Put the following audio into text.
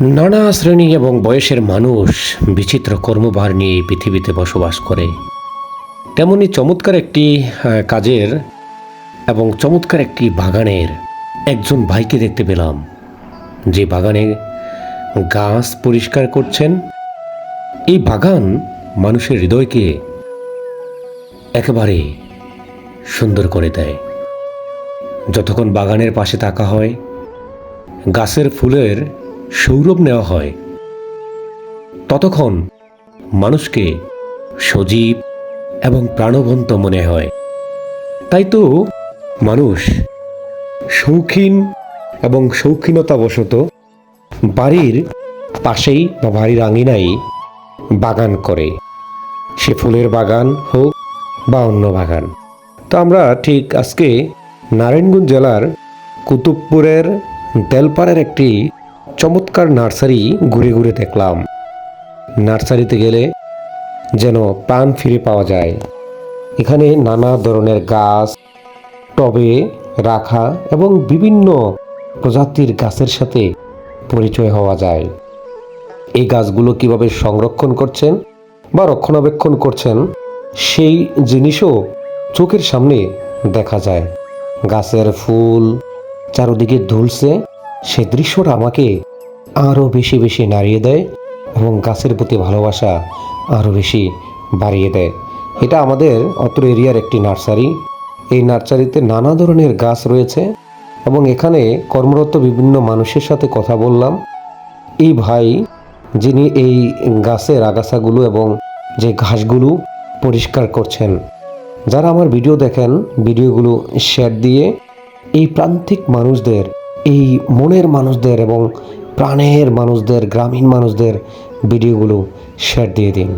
নানা শ্রেণি এবং বয়সের মানুষ বিচিত্র কর্মভার নিয়ে পৃথিবীতে বসবাস করে। তেমনি চমৎকার একটি কাজের এবং চমৎকার একটি বাগানের একজন ভাইকে দেখতে পেলাম। যে বাগানে গাছ পরিষ্কার করছেন। এই বাগান মানুষের হৃদয়কে একেবারে সুন্দর করে দেয়। যতক্ষণ বাগানের পাশে থাকা হয়, গাছের ফুলের সৌরভ নেওয়া হয়। ততক্ষণ মানুষকে সজীব এবং প্রাণবন্ত মনে হয়। তাই তো মানুষ শৌখিন এবং শৌখিনতাবশত বাড়ির পাশেই বা বাড়ির আঙিনায় বাগান করে। সে ফুলের বাগান হোক বা অন্য বাগান। তো আমরা ঠিক আজকে নারায়ণগঞ্জ জেলার কুতুবপুরের দেলপাড়ের একটি চমৎকার নার্সারি ঘুরে ঘুরে দেখলাম। নার্সারিতে গেলে যেন প্রাণ ফিরে পাওয়া যায়। এখানে নানা ধরনের গাছ, টবে রাখা এবং বিভিন্ন প্রজাতির গাছের সাথে পরিচয় হওয়া যায়। এই গাছগুলো কীভাবে সংরক্ষণ করছেন বা রক্ষণাবেক্ষণ করছেন, সেই জিনিসও চোখের সামনে দেখা যায়। গাছের ফুল, চারদিকে ধুলছে সে দৃশ্যটা আমাকে আরও বেশি বেশি নাড়িয়ে দেয় এবং গাছের প্রতি ভালোবাসা আরও বেশি বাড়িয়ে দেয়। এটা আমাদের অত্র এরিয়ার একটি নার্সারি। এই নার্সারিতে নানা ধরনের গাছ রয়েছে এবং এখানে কর্মরত বিভিন্ন মানুষের সাথে কথা বললাম। এই ভাই, যিনি এই গাছের আগাছাগুলো এবং যে ঘাসগুলো পরিষ্কার করছেন, যারা আমার ভিডিও দেখেন, ভিডিওগুলো শেয়ার দিয়ে এই প্রান্তিক মানুষদের এই মনের মানুষদের এবং প্রাণের মানুষদের গ্রামীণ মানুষদের ভিডিওগুলো শেয়ার দিয়ে দিন।